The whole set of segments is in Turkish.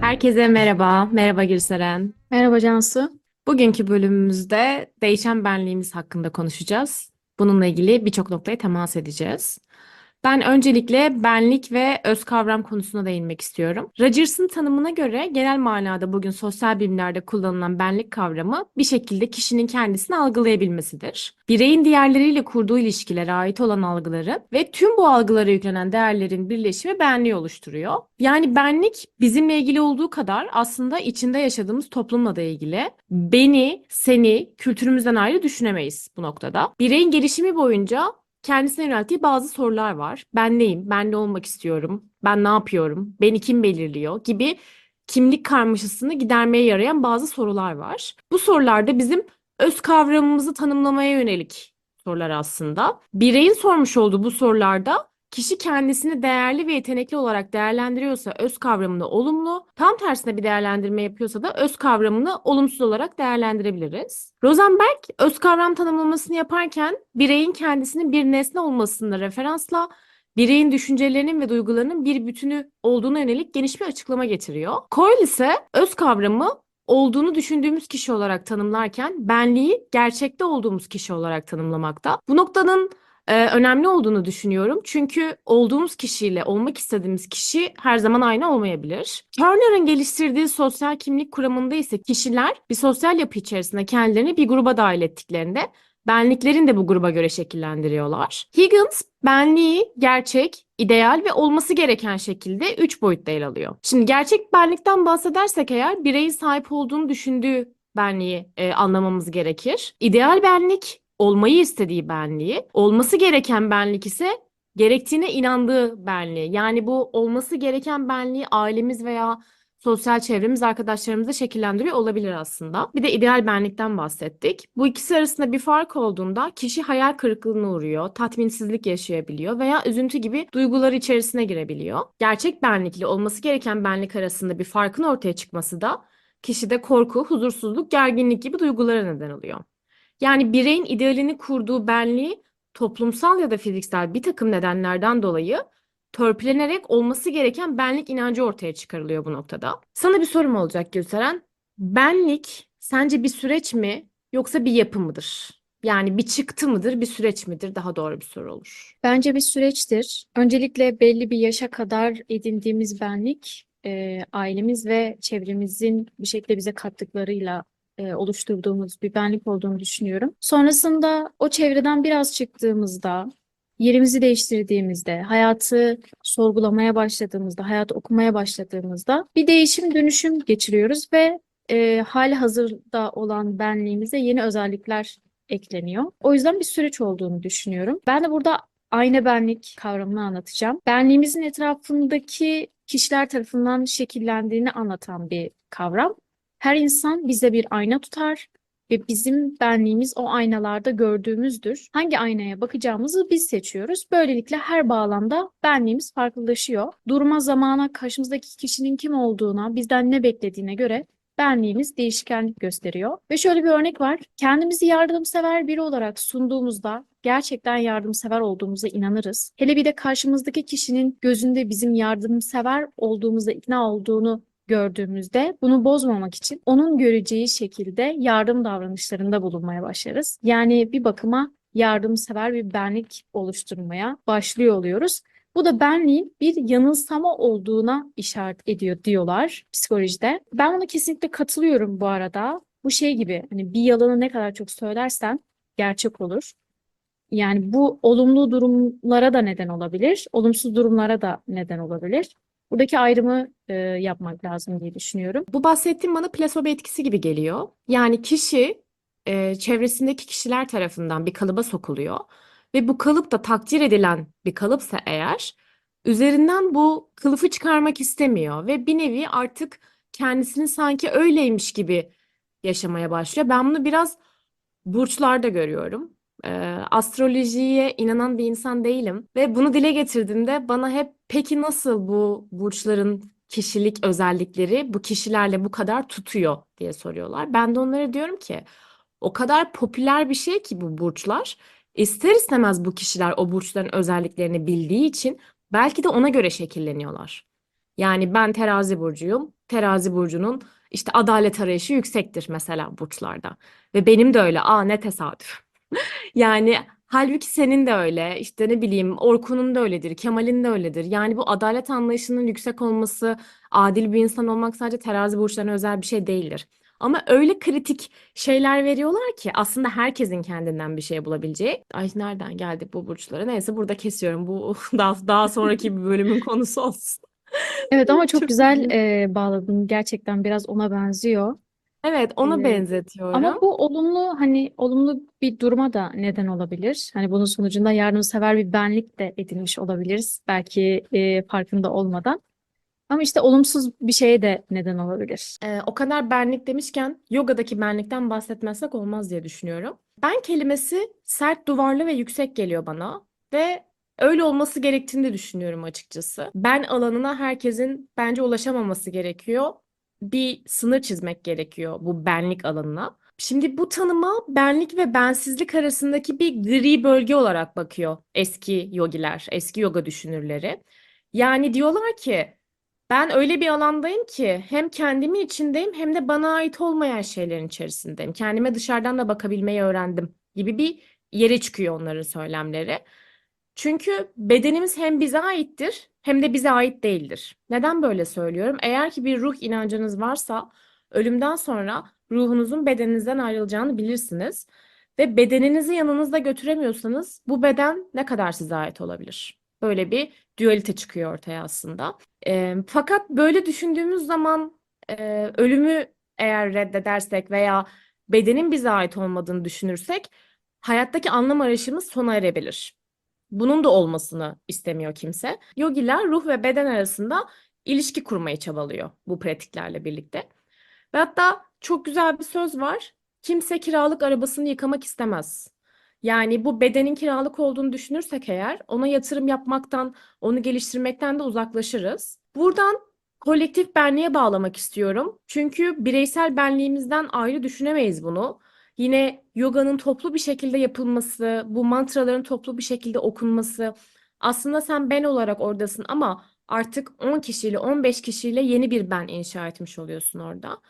Herkese merhaba. Merhaba Gülseren. Merhaba Cansu. Bugünkü bölümümüzde değişen benliğimiz hakkında konuşacağız. Bununla ilgili birçok noktaya temas edeceğiz. Ben öncelikle benlik ve öz kavram konusuna değinmek istiyorum. Rogers'ın tanımına göre genel manada bugün sosyal bilimlerde kullanılan benlik kavramı bir şekilde kişinin kendisini algılayabilmesidir. Bireyin diğerleriyle kurduğu ilişkilere ait olan algıları ve tüm bu algılara yüklenen değerlerin birleşimi benliği oluşturuyor. Yani benlik bizimle ilgili olduğu kadar aslında içinde yaşadığımız toplumla da ilgili. Beni, seni kültürümüzden ayrı düşünemeyiz bu noktada. Bireyin gelişimi boyunca kendisine yönelttiği bazı sorular var. Ben neyim? Ben ne olmak istiyorum? Ben ne yapıyorum? Beni kim belirliyor? Gibi kimlik karmaşasını gidermeye yarayan bazı sorular var. Bu sorularda bizim öz kavramımızı tanımlamaya yönelik sorular aslında. Bireyin sormuş olduğu bu sorularda kişi kendisini değerli ve yetenekli olarak değerlendiriyorsa öz kavramını olumlu, tam tersine bir değerlendirme yapıyorsa da öz kavramını olumsuz olarak değerlendirebiliriz. Rosenberg öz kavram tanımlamasını yaparken bireyin kendisinin bir nesne olmasını referansla bireyin düşüncelerinin ve duygularının bir bütünü olduğuna yönelik geniş bir açıklama getiriyor. Coyle ise öz kavramı olduğunu düşündüğümüz kişi olarak tanımlarken benliği gerçekte olduğumuz kişi olarak tanımlamakta. Bu noktanın e, önemli olduğunu düşünüyorum. Çünkü olduğumuz kişiyle olmak istediğimiz kişi her zaman aynı olmayabilir. Turner'ın geliştirdiği sosyal kimlik kuramında ise kişiler bir sosyal yapı içerisinde kendilerini bir gruba dahil ettiklerinde benliklerini de bu gruba göre şekillendiriyorlar. Higgins benliği gerçek, ideal ve olması gereken şekilde üç boyutta ele alıyor. Şimdi gerçek benlikten bahsedersek eğer bireyin sahip olduğunu düşündüğü benliği e, anlamamız gerekir. İdeal benlik olmayı istediği benliği, olması gereken benlik ise gerektiğine inandığı benliği. Yani bu olması gereken benliği ailemiz veya sosyal çevremiz, arkadaşlarımız da şekillendiriyor olabilir aslında. Bir de ideal benlikten bahsettik. Bu ikisi arasında bir fark olduğunda kişi hayal kırıklığına uğruyor, tatminsizlik yaşayabiliyor veya üzüntü gibi duygular içerisine girebiliyor. Gerçek benlikle olması gereken benlik arasında bir farkın ortaya çıkması da kişide korku, huzursuzluk, gerginlik gibi duygulara neden oluyor. Yani bireyin idealini kurduğu benliği toplumsal ya da fiziksel bir takım nedenlerden dolayı törpülenerek olması gereken benlik inancı ortaya çıkarılıyor bu noktada. Sana bir sorum olacak Gülseren. Benlik sence bir süreç mi yoksa bir yapı mıdır? Yani bir çıktı mıdır, bir süreç midir? Daha doğru bir soru olur. Bence bir süreçtir. Öncelikle belli bir yaşa kadar edindiğimiz benlik, e, ailemiz ve çevremizin bir şekilde bize kattıklarıyla e, oluşturduğumuz bir benlik olduğunu düşünüyorum. Sonrasında o çevreden biraz çıktığımızda, yerimizi değiştirdiğimizde, hayatı sorgulamaya başladığımızda, hayatı okumaya başladığımızda bir değişim, dönüşüm geçiriyoruz ve e, hali hazırda olan benliğimize yeni özellikler ekleniyor. O yüzden bir süreç olduğunu düşünüyorum. Ben de burada ayna benlik kavramını anlatacağım. Benliğimizin etrafındaki kişiler tarafından şekillendiğini anlatan bir kavram. Her insan bize bir ayna tutar ve bizim benliğimiz o aynalarda gördüğümüzdür. Hangi aynaya bakacağımızı biz seçiyoruz. Böylelikle her bağlamda benliğimiz farklılaşıyor. Duruma, zamana, karşımızdaki kişinin kim olduğuna, bizden ne beklediğine göre benliğimiz değişkenlik gösteriyor. Ve şöyle bir örnek var. Kendimizi yardımsever biri olarak sunduğumuzda gerçekten yardımsever olduğumuza inanırız. Hele bir de karşımızdaki kişinin gözünde bizim yardımsever olduğumuza ikna olduğunu gördüğümüzde bunu bozmamak için onun göreceği şekilde yardım davranışlarında bulunmaya başlarız. Yani bir bakıma yardımsever bir benlik oluşturmaya başlıyor oluyoruz. Bu da benliğin bir yanılsama olduğuna işaret ediyor diyorlar psikolojide. Ben buna kesinlikle katılıyorum bu arada. Bu şey gibi hani bir yalanı ne kadar çok söylersen gerçek olur. Yani bu olumlu durumlara da neden olabilir, olumsuz durumlara da neden olabilir. Buradaki ayrımı e, yapmak lazım diye düşünüyorum. Bu bahsettiğim bana plasebo etkisi gibi geliyor. Yani kişi e, çevresindeki kişiler tarafından bir kalıba sokuluyor ve bu kalıp da takdir edilen bir kalıpsa eğer üzerinden bu kılıfı çıkarmak istemiyor ve bir nevi artık kendisini sanki öyleymiş gibi yaşamaya başlıyor. Ben bunu biraz burçlarda görüyorum. E, astrolojiye inanan bir insan değilim ve bunu dile getirdiğimde bana hep peki nasıl bu burçların kişilik özellikleri bu kişilerle bu kadar tutuyor diye soruyorlar. Ben de onlara diyorum ki o kadar popüler bir şey ki bu burçlar. ister istemez bu kişiler o burçların özelliklerini bildiği için belki de ona göre şekilleniyorlar. Yani ben terazi burcuyum. Terazi burcunun işte adalet arayışı yüksektir mesela burçlarda. Ve benim de öyle. Aa ne tesadüf. Yani halbuki senin de öyle. İşte ne bileyim Orkun'un da öyledir. Kemal'in de öyledir. Yani bu adalet anlayışının yüksek olması, adil bir insan olmak sadece terazi burçlarına özel bir şey değildir. Ama öyle kritik şeyler veriyorlar ki aslında herkesin kendinden bir şey bulabileceği. Ay nereden geldik bu burçlara? Neyse burada kesiyorum. Bu daha, daha sonraki bir bölümün konusu olsun. Evet ama çok Çok güzel e, bağladın. Gerçekten biraz ona benziyor. Evet, ona Ee, benzetiyorum. Ama bu olumlu hani olumlu bir duruma da neden olabilir. Hani bunun sonucunda yardımsever bir benlik de edinmiş olabiliriz. Belki e, farkında olmadan. Ama işte olumsuz bir şeye de neden olabilir. Ee, o kadar benlik demişken yogadaki benlikten bahsetmezsek olmaz diye düşünüyorum. Ben kelimesi sert, duvarlı ve yüksek geliyor bana ve öyle olması gerektiğini de düşünüyorum açıkçası. Ben alanına herkesin bence ulaşamaması gerekiyor. Bir sınır çizmek gerekiyor bu benlik alanına. Şimdi bu tanıma benlik ve bensizlik arasındaki bir gri bölge olarak bakıyor eski yogiler, eski yoga düşünürleri. Yani diyorlar ki ben öyle bir alandayım ki hem kendimin içindeyim hem de bana ait olmayan şeylerin içerisindeyim. Kendime dışarıdan da bakabilmeyi öğrendim gibi bir yere çıkıyor onların söylemleri. Çünkü bedenimiz hem bize aittir hem de bize ait değildir. Neden böyle söylüyorum? Eğer ki bir ruh inancınız varsa ölümden sonra ruhunuzun bedeninizden ayrılacağını bilirsiniz. Ve bedeninizi yanınızda götüremiyorsanız bu beden ne kadar size ait olabilir? Böyle bir dualite çıkıyor ortaya aslında. Eee, fakat böyle düşündüğümüz zaman eee, ölümü eğer reddedersek veya bedenin bize ait olmadığını düşünürsek hayattaki anlam arayışımız sona erebilir. Bunun da olmasını istemiyor kimse. Yogiler ruh ve beden arasında ilişki kurmayı çabalıyor bu pratiklerle birlikte. Ve hatta çok güzel bir söz var. Kimse kiralık arabasını yıkamak istemez. Yani bu bedenin kiralık olduğunu düşünürsek eğer ona yatırım yapmaktan, onu geliştirmekten de uzaklaşırız. Buradan kolektif benliğe bağlamak istiyorum. Çünkü bireysel benliğimizden ayrı düşünemeyiz bunu. Yine yoganın toplu bir şekilde yapılması, bu mantraların toplu bir şekilde okunması. Aslında sen ben olarak oradasın ama artık 10 kişiyle, 15 kişiyle yeni bir ben inşa etmiş oluyorsun orada.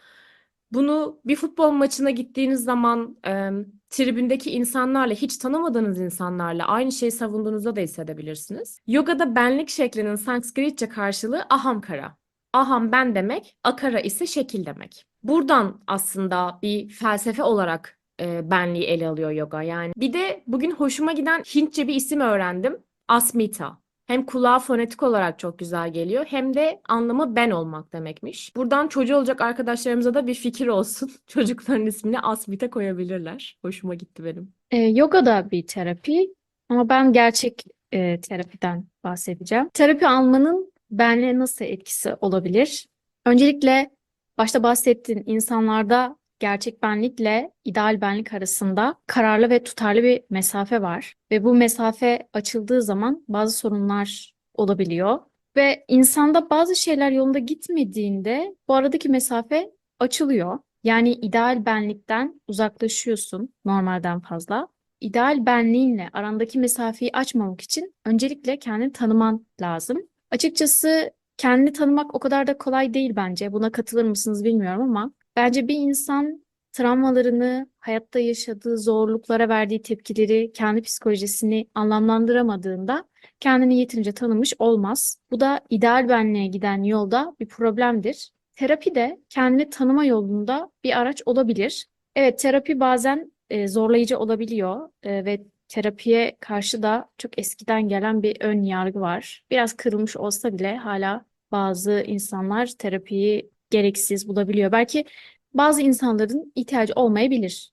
Bunu bir futbol maçına gittiğiniz zaman e, tribündeki insanlarla, hiç tanımadığınız insanlarla aynı şeyi savunduğunuzda da hissedebilirsiniz. Yogada benlik şeklinin Sanskritçe karşılığı ahamkara. Aham ben demek, akara ise şekil demek. Buradan aslında bir felsefe olarak e, benliği ele alıyor yoga. Yani bir de bugün hoşuma giden Hintçe bir isim öğrendim. Asmita. Hem kulağa fonetik olarak çok güzel geliyor hem de anlamı ben olmak demekmiş. Buradan çocuğu olacak arkadaşlarımıza da bir fikir olsun. Çocukların ismini Asmita koyabilirler. Hoşuma gitti benim. E, yoga da bir terapi ama ben gerçek e, terapiden bahsedeceğim. Terapi almanın benliğe nasıl etkisi olabilir? Öncelikle başta bahsettiğin insanlarda gerçek benlikle ideal benlik arasında kararlı ve tutarlı bir mesafe var. Ve bu mesafe açıldığı zaman bazı sorunlar olabiliyor. Ve insanda bazı şeyler yolunda gitmediğinde bu aradaki mesafe açılıyor. Yani ideal benlikten uzaklaşıyorsun normalden fazla. İdeal benliğinle arandaki mesafeyi açmamak için öncelikle kendini tanıman lazım. Açıkçası kendini tanımak o kadar da kolay değil bence. Buna katılır mısınız bilmiyorum ama bence bir insan travmalarını, hayatta yaşadığı zorluklara verdiği tepkileri, kendi psikolojisini anlamlandıramadığında kendini yeterince tanımış olmaz. Bu da ideal benliğe giden yolda bir problemdir. Terapi de kendini tanıma yolunda bir araç olabilir. Evet, terapi bazen e, zorlayıcı olabiliyor e, ve terapiye karşı da çok eskiden gelen bir ön yargı var. Biraz kırılmış olsa bile hala bazı insanlar terapiyi gereksiz bulabiliyor. Belki bazı insanların ihtiyacı olmayabilir.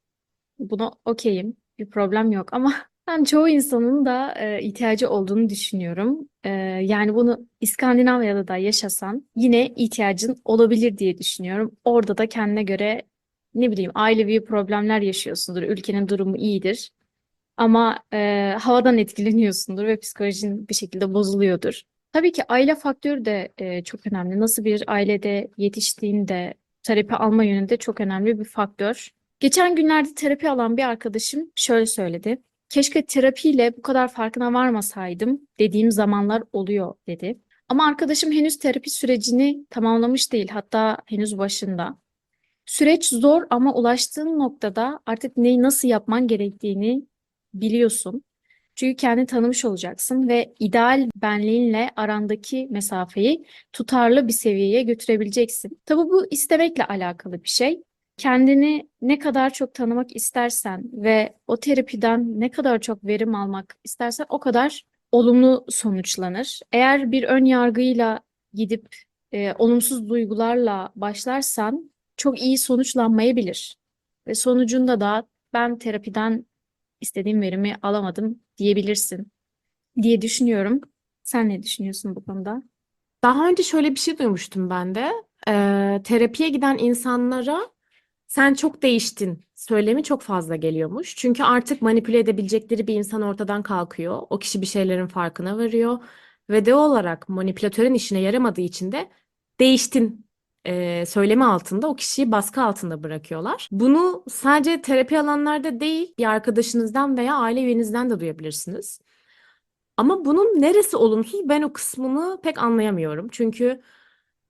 Buna okeyim, bir problem yok ama ben çoğu insanın da e, ihtiyacı olduğunu düşünüyorum. E, yani bunu İskandinavya'da da yaşasan yine ihtiyacın olabilir diye düşünüyorum. Orada da kendine göre ne bileyim ailevi problemler yaşıyorsundur. Ülkenin durumu iyidir. Ama e, havadan etkileniyorsundur ve psikolojin bir şekilde bozuluyordur. Tabii ki aile faktörü de e, çok önemli. Nasıl bir ailede yetiştiğinde terapi alma yönünde çok önemli bir faktör. Geçen günlerde terapi alan bir arkadaşım şöyle söyledi. keşke terapiyle bu kadar farkına varmasaydım dediğim zamanlar oluyor dedi. Ama arkadaşım henüz terapi sürecini tamamlamış değil, hatta henüz başında. Süreç zor ama ulaştığın noktada artık neyi nasıl yapman gerektiğini biliyorsun. Çünkü kendini tanımış olacaksın ve ideal benliğinle arandaki mesafeyi tutarlı bir seviyeye götürebileceksin. Tabii bu istemekle alakalı bir şey. Kendini ne kadar çok tanımak istersen ve o terapiden ne kadar çok verim almak istersen o kadar olumlu sonuçlanır. Eğer bir ön yargıyla gidip e, olumsuz duygularla başlarsan çok iyi sonuçlanmayabilir. Ve sonucunda da ben terapiden istediğim verimi alamadım diyebilirsin diye düşünüyorum. Sen ne düşünüyorsun bu konuda? Daha önce şöyle bir şey duymuştum ben de. Ee, terapiye giden insanlara sen çok değiştin söylemi çok fazla geliyormuş. Çünkü artık manipüle edebilecekleri bir insan ortadan kalkıyor. O kişi bir şeylerin farkına varıyor. Ve de olarak manipülatörün işine yaramadığı için de değiştin e, söylemi altında o kişiyi baskı altında bırakıyorlar. Bunu sadece terapi alanlarda değil, bir arkadaşınızdan veya aile üyenizden de duyabilirsiniz. Ama bunun neresi olumsuz ben o kısmını pek anlayamıyorum. Çünkü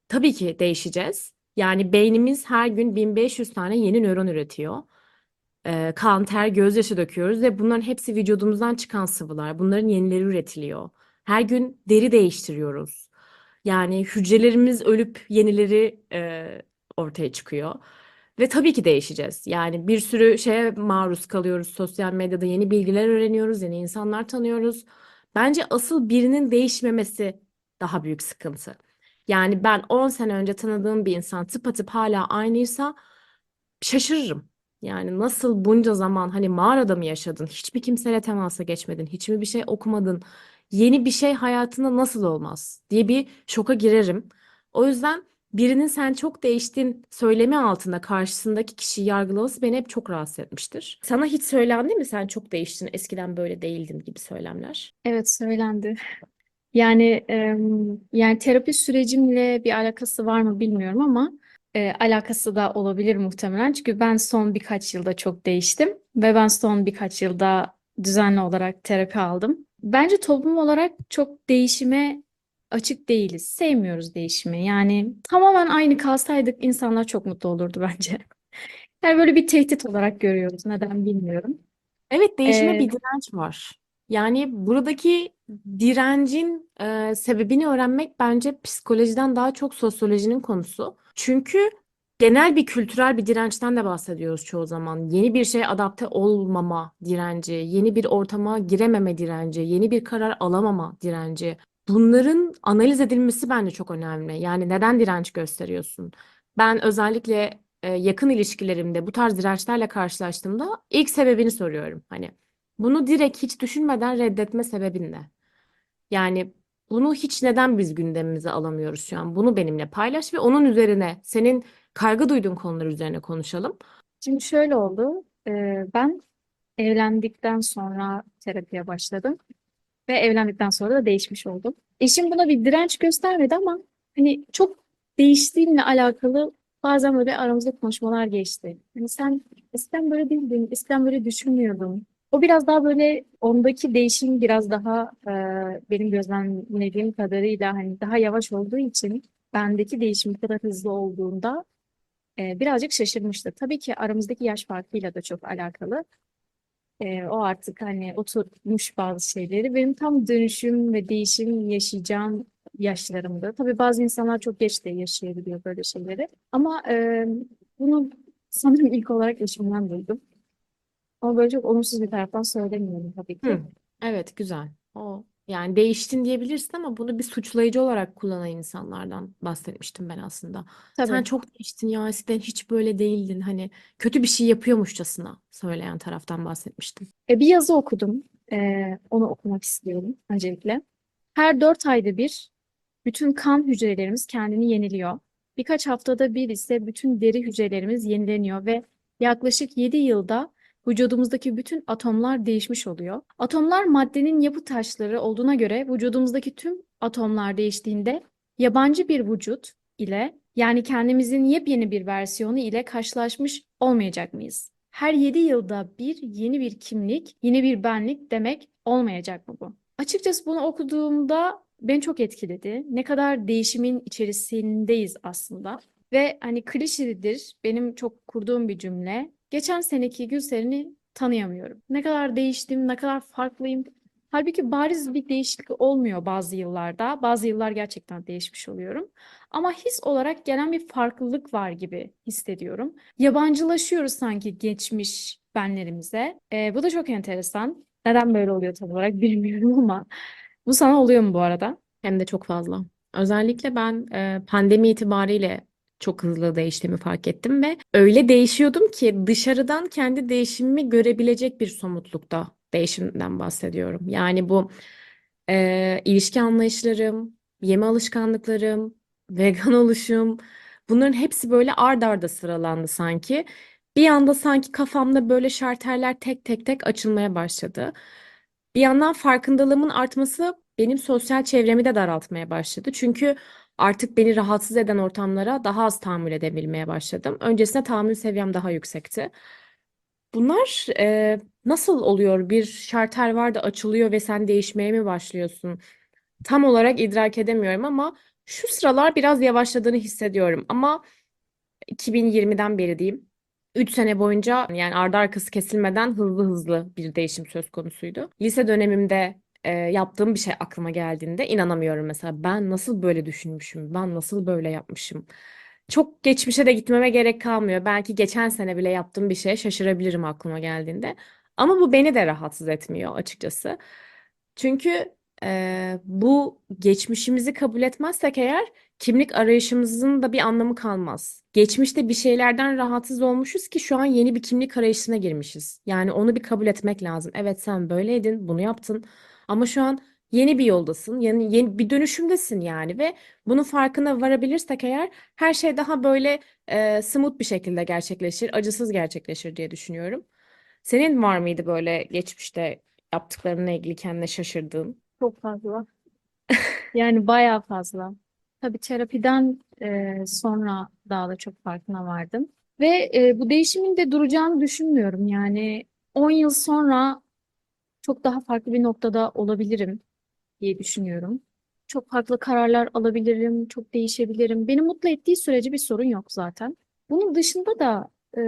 tabii ki değişeceğiz. Yani beynimiz her gün 1500 tane yeni nöron üretiyor. Ee, kan, ter, gözyaşı döküyoruz ve bunların hepsi vücudumuzdan çıkan sıvılar. Bunların yenileri üretiliyor. Her gün deri değiştiriyoruz. Yani hücrelerimiz ölüp yenileri e, ortaya çıkıyor. Ve tabii ki değişeceğiz. Yani bir sürü şeye maruz kalıyoruz. Sosyal medyada yeni bilgiler öğreniyoruz, yeni insanlar tanıyoruz. Bence asıl birinin değişmemesi daha büyük sıkıntı. Yani ben 10 sene önce tanıdığım bir insan tıpatıp hala aynıysa şaşırırım. Yani nasıl bunca zaman hani mağarada mı yaşadın? Hiçbir kimseyle temasa geçmedin? Hiç mi bir şey okumadın? Yeni bir şey hayatında nasıl olmaz diye bir şoka girerim. O yüzden birinin sen çok değiştin söylemi altında karşısındaki kişiyi yargılaması beni hep çok rahatsız etmiştir. Sana hiç söylendi mi sen çok değiştin, eskiden böyle değildin gibi söylemler? Evet söylendi. Yani yani terapi sürecimle bir alakası var mı bilmiyorum ama e, alakası da olabilir muhtemelen. Çünkü ben son birkaç yılda çok değiştim ve ben son birkaç yılda düzenli olarak terapi aldım. Bence toplum olarak çok değişime açık değiliz. Sevmiyoruz değişimi. Yani tamamen aynı kalsaydık insanlar çok mutlu olurdu bence. Yani böyle bir tehdit olarak görüyoruz. Neden bilmiyorum. Evet değişime Ee, bir direnç var. Yani buradaki direncin e, sebebini öğrenmek bence psikolojiden daha çok sosyolojinin konusu. Çünkü genel bir kültürel bir dirençten de bahsediyoruz çoğu zaman. Yeni bir şeye adapte olmama direnci, yeni bir ortama girememe direnci, yeni bir karar alamama direnci. Bunların analiz edilmesi bence çok önemli. Yani neden direnç gösteriyorsun? Ben özellikle e, yakın ilişkilerimde bu tarz dirençlerle karşılaştığımda ilk sebebini soruyorum. Hani bunu direkt hiç düşünmeden reddetme sebebin ne? Yani bunu hiç neden biz gündemimize alamıyoruz şu an? Bunu benimle paylaş ve onun üzerine senin kaygı duyduğun konular üzerine konuşalım. Şimdi şöyle oldu. Ee, ben evlendikten sonra terapiye başladım ve evlendikten sonra da değişmiş oldum. Eşim buna bir direnç göstermedi ama hani çok değiştiğimle alakalı bazen böyle aramızda konuşmalar geçti. Hani sen eskiden böyle değildin, eskiden böyle düşünmüyordun. O biraz daha böyle ondaki değişim biraz daha e, benim gözlemlediğim kadarıyla hani daha yavaş olduğu için bendeki değişim kadar hızlı olduğunda e, birazcık şaşırmıştı. Tabii ki aramızdaki yaş farkıyla da çok alakalı. E, o artık hani oturmuş bazı şeyleri. Benim tam dönüşüm ve değişim yaşayacağım yaşlarımdı. Tabii bazı insanlar çok geç de yaşayabiliyor böyle şeyleri. Ama e, bunu sanırım ilk olarak eşimden duydum. Ama böyle çok olumsuz bir taraftan söylemiyorum tabii ki. Evet güzel. O yani değiştin diyebilirsin ama bunu bir suçlayıcı olarak kullanan insanlardan bahsetmiştim ben aslında. Sen Tabii. çok değiştin ya eskiden hiç böyle değildin. Hani kötü bir şey yapıyormuşçasına söyleyen taraftan bahsetmiştim. E, bir yazı okudum. E, onu okumak istiyorum öncelikle. Her dört ayda bir bütün kan hücrelerimiz kendini yeniliyor. Birkaç haftada bir ise bütün deri hücrelerimiz yenileniyor ve yaklaşık 7 yılda vücudumuzdaki bütün atomlar değişmiş oluyor. Atomlar maddenin yapı taşları olduğuna göre vücudumuzdaki tüm atomlar değiştiğinde yabancı bir vücut ile yani kendimizin yepyeni bir versiyonu ile karşılaşmış olmayacak mıyız? her 7 yılda bir yeni bir kimlik, yeni bir benlik demek olmayacak mı bu? Açıkçası bunu okuduğumda beni çok etkiledi. Ne kadar değişimin içerisindeyiz aslında. Ve hani klişedir benim çok kurduğum bir cümle. Geçen seneki Gülseren'i tanıyamıyorum. Ne kadar değiştim, ne kadar farklıyım. Halbuki bariz bir değişiklik olmuyor bazı yıllarda. Bazı yıllar gerçekten değişmiş oluyorum. Ama his olarak gelen bir farklılık var gibi hissediyorum. Yabancılaşıyoruz sanki geçmiş benlerimize. Ee, bu da çok enteresan. Neden böyle oluyor tam olarak bilmiyorum ama bu sana oluyor mu bu arada? Hem de çok fazla. Özellikle ben e, pandemi itibariyle çok hızlı değiştiğimi fark ettim ve öyle değişiyordum ki dışarıdan kendi değişimimi görebilecek bir somutlukta değişimden bahsediyorum. Yani bu e, ilişki anlayışlarım, yeme alışkanlıklarım, vegan oluşum, bunların hepsi böyle ard arda sıralandı sanki. Bir anda sanki kafamda böyle şarterler tek tek tek açılmaya başladı. Bir yandan farkındalığımın artması benim sosyal çevremi de daraltmaya başladı. Çünkü artık beni rahatsız eden ortamlara daha az tahammül edebilmeye başladım. Öncesinde tahammül seviyem daha yüksekti. Bunlar e, nasıl oluyor? Bir şarter var da açılıyor ve sen değişmeye mi başlıyorsun? Tam olarak idrak edemiyorum ama şu sıralar biraz yavaşladığını hissediyorum. Ama 2020'den beri diyeyim. 3 sene boyunca yani ardı arkası kesilmeden hızlı hızlı bir değişim söz konusuydu. Lise dönemimde e, yaptığım bir şey aklıma geldiğinde inanamıyorum mesela. Ben nasıl böyle düşünmüşüm? Ben nasıl böyle yapmışım? Çok geçmişe de gitmeme gerek kalmıyor. Belki geçen sene bile yaptığım bir şeye şaşırabilirim aklıma geldiğinde. Ama bu beni de rahatsız etmiyor açıkçası. Çünkü e, bu geçmişimizi kabul etmezsek eğer kimlik arayışımızın da bir anlamı kalmaz. Geçmişte bir şeylerden rahatsız olmuşuz ki şu an yeni bir kimlik arayışına girmişiz. Yani onu bir kabul etmek lazım. Evet sen böyleydin, bunu yaptın. Ama şu an yeni bir yoldasın, yeni, yeni bir dönüşümdesin yani ve bunun farkına varabilirsek eğer her şey daha böyle e, smooth bir şekilde gerçekleşir, acısız gerçekleşir diye düşünüyorum. Senin var mıydı böyle geçmişte yaptıklarına ilgili kendine şaşırdığın? Çok fazla. Yani bayağı fazla. Tabii terapiden e, sonra daha da çok farkına vardım. Ve e, bu değişimin de duracağını düşünmüyorum. Yani 10 yıl sonra çok daha farklı bir noktada olabilirim diye düşünüyorum. Çok farklı kararlar alabilirim, çok değişebilirim. Beni mutlu ettiği sürece bir sorun yok zaten. Bunun dışında da e,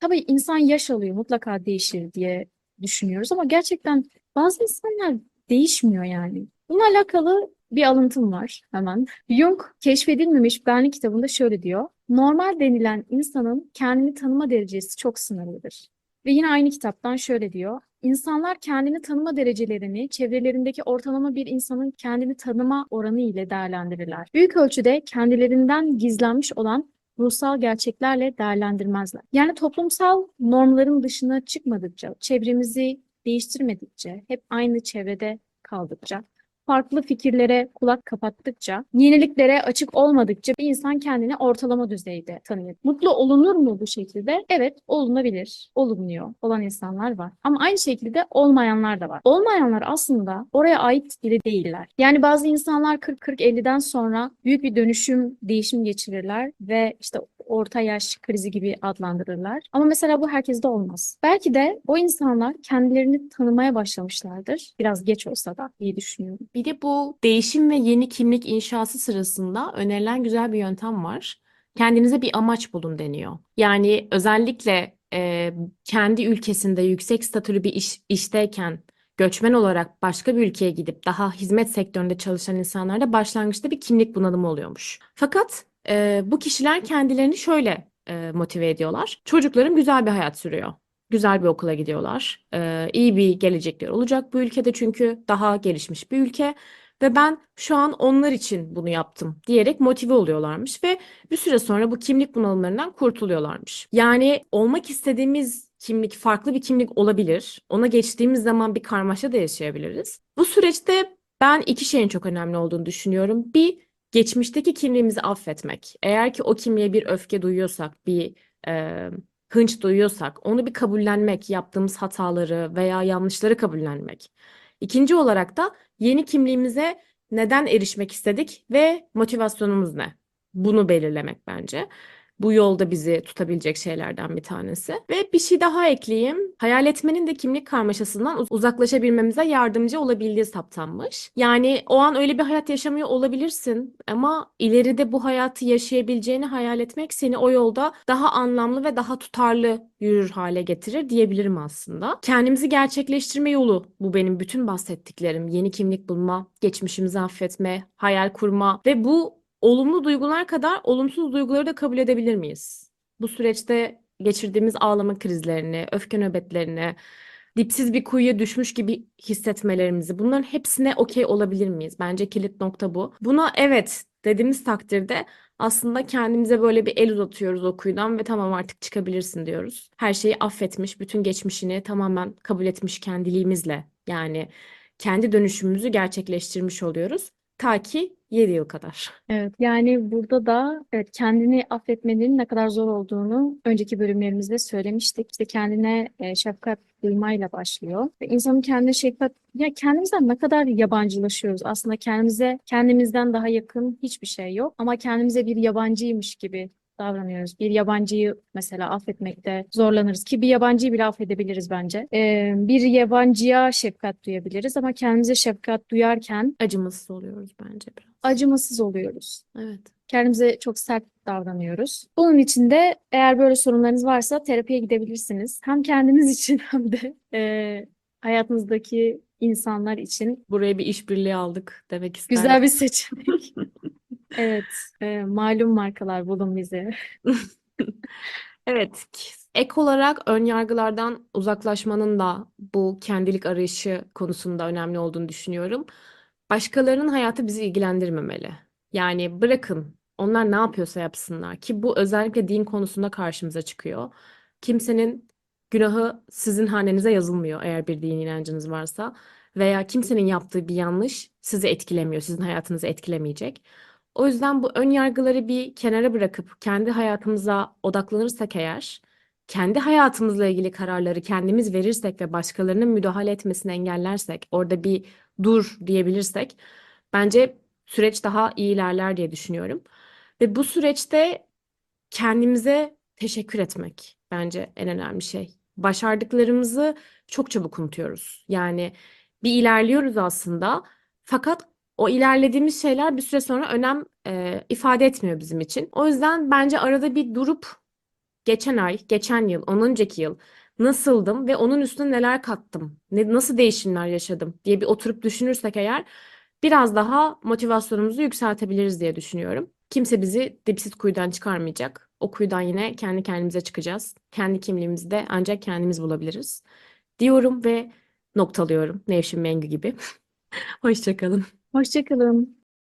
tabii insan yaş alıyor, mutlaka değişir diye düşünüyoruz ama gerçekten bazı insanlar değişmiyor yani. Bununla alakalı bir alıntım var hemen. Jung Keşfedilmemiş Benlik kitabında şöyle diyor. Normal denilen insanın kendini tanıma derecesi çok sınırlıdır. Ve yine aynı kitaptan şöyle diyor. İnsanlar kendini tanıma derecelerini çevrelerindeki ortalama bir insanın kendini tanıma oranı ile değerlendirirler. Büyük ölçüde kendilerinden gizlenmiş olan ruhsal gerçeklerle değerlendirmezler. Yani toplumsal normların dışına çıkmadıkça, çevremizi değiştirmedikçe, hep aynı çevrede kaldıkça, farklı fikirlere kulak kapattıkça, yeniliklere açık olmadıkça bir insan kendini ortalama düzeyde tanıyor. Mutlu olunur mu bu şekilde? Evet, olunabilir. Olunuyor. Olan insanlar var. Ama aynı şekilde olmayanlar da var. Olmayanlar aslında oraya ait bile değiller. Yani bazı insanlar 40-40-50'den sonra büyük bir dönüşüm, değişim geçirirler ve işte orta yaş krizi gibi adlandırırlar. Ama mesela bu herkeste olmaz. Belki de o insanlar kendilerini tanımaya başlamışlardır. Biraz geç olsa da diye düşünüyorum. Bir de bu değişim ve yeni kimlik inşası sırasında önerilen güzel bir yöntem var. Kendinize bir amaç bulun deniyor. Yani özellikle e, kendi ülkesinde yüksek statülü bir iş, işteyken göçmen olarak başka bir ülkeye gidip daha hizmet sektöründe çalışan insanlarda başlangıçta bir kimlik bunalımı oluyormuş. Fakat e, bu kişiler kendilerini şöyle e, motive ediyorlar. Çocuklarım güzel bir hayat sürüyor. Güzel bir okula gidiyorlar. Ee, iyi bir gelecekleri olacak bu ülkede çünkü daha gelişmiş bir ülke ve ben şu an onlar için bunu yaptım diyerek motive oluyorlarmış ve bir süre sonra bu kimlik bunalımlarından kurtuluyorlarmış. Yani olmak istediğimiz kimlik farklı bir kimlik olabilir. Ona geçtiğimiz zaman bir karmaşa da yaşayabiliriz. Bu süreçte ben iki şeyin çok önemli olduğunu düşünüyorum. Bir, geçmişteki kimliğimizi affetmek. Eğer ki o kimliğe bir öfke duyuyorsak, bir e, hınç duyuyorsak onu bir kabullenmek, yaptığımız hataları veya yanlışları kabullenmek. İkinci olarak da yeni kimliğimize neden erişmek istedik ve motivasyonumuz ne? Bunu belirlemek bence. Bu yolda bizi tutabilecek şeylerden bir tanesi. Ve bir şey daha ekleyeyim. Hayal etmenin de kimlik karmaşasından uz- uzaklaşabilmemize yardımcı olabildiği saptanmış. Yani o an öyle bir hayat yaşamıyor olabilirsin ama ileride bu hayatı yaşayabileceğini hayal etmek seni o yolda daha anlamlı ve daha tutarlı yürür hale getirir diyebilirim aslında. Kendimizi gerçekleştirme yolu bu benim bütün bahsettiklerim. Yeni kimlik bulma, geçmişimizi affetme, hayal kurma ve bu olumlu duygular kadar olumsuz duyguları da kabul edebilir miyiz? Bu süreçte geçirdiğimiz ağlama krizlerini, öfke nöbetlerini, dipsiz bir kuyuya düşmüş gibi hissetmelerimizi, bunların hepsine okey olabilir miyiz? Bence kilit nokta bu. Buna evet dediğimiz takdirde aslında kendimize böyle bir el uzatıyoruz o kuyudan ve tamam artık çıkabilirsin diyoruz. Her şeyi affetmiş, bütün geçmişini tamamen kabul etmiş kendiliğimizle yani kendi dönüşümümüzü gerçekleştirmiş oluyoruz. Ta ki 7 yıl kadar. Evet, yani burada da evet kendini affetmenin ne kadar zor olduğunu önceki bölümlerimizde söylemiştik. İşte kendine e, şefkat duymayla başlıyor. Ve insanın kendine şefkat, ya kendimizden ne kadar yabancılaşıyoruz. Aslında kendimize kendimizden daha yakın hiçbir şey yok. Ama kendimize bir yabancıymış gibi davranıyoruz. Bir yabancıyı mesela affetmekte zorlanırız ki bir yabancıyı bile affedebiliriz bence. Ee, bir yabancıya şefkat duyabiliriz ama kendimize şefkat duyarken Acımasız oluyoruz bence biraz. Acımasız oluyoruz. Evet. Kendimize çok sert davranıyoruz. Bunun için de eğer böyle sorunlarınız varsa terapiye gidebilirsiniz. Hem kendiniz için hem de e, hayatınızdaki insanlar için Buraya bir işbirliği aldık demek isterdim. güzel bir seçenek. Evet, e, malum markalar bulun bize. Evet, ek olarak ön yargılardan uzaklaşmanın da bu kendilik arayışı konusunda önemli olduğunu düşünüyorum. Başkalarının hayatı bizi ilgilendirmemeli. Yani bırakın onlar ne yapıyorsa yapsınlar ki bu özellikle din konusunda karşımıza çıkıyor. Kimsenin günahı sizin hanenize yazılmıyor eğer bir din inancınız varsa veya kimsenin yaptığı bir yanlış sizi etkilemiyor, sizin hayatınızı etkilemeyecek. O yüzden bu ön yargıları bir kenara bırakıp kendi hayatımıza odaklanırsak eğer, kendi hayatımızla ilgili kararları kendimiz verirsek ve başkalarının müdahale etmesini engellersek, orada bir dur diyebilirsek, bence süreç daha iyi ilerler diye düşünüyorum. Ve bu süreçte kendimize teşekkür etmek bence en önemli şey. Başardıklarımızı çok çabuk unutuyoruz. Yani bir ilerliyoruz aslında, fakat o ilerlediğimiz şeyler bir süre sonra önem e, ifade etmiyor bizim için. O yüzden bence arada bir durup geçen ay, geçen yıl, ondan önceki yıl nasıldım ve onun üstüne neler kattım, ne, nasıl değişimler yaşadım diye bir oturup düşünürsek eğer biraz daha motivasyonumuzu yükseltebiliriz diye düşünüyorum. Kimse bizi dipsiz kuyudan çıkarmayacak. O kuyudan yine kendi kendimize çıkacağız. Kendi kimliğimizi de ancak kendimiz bulabiliriz. Diyorum ve noktalıyorum. Nevşin Mengü gibi. Hoşça kalın. Hoşçakalın.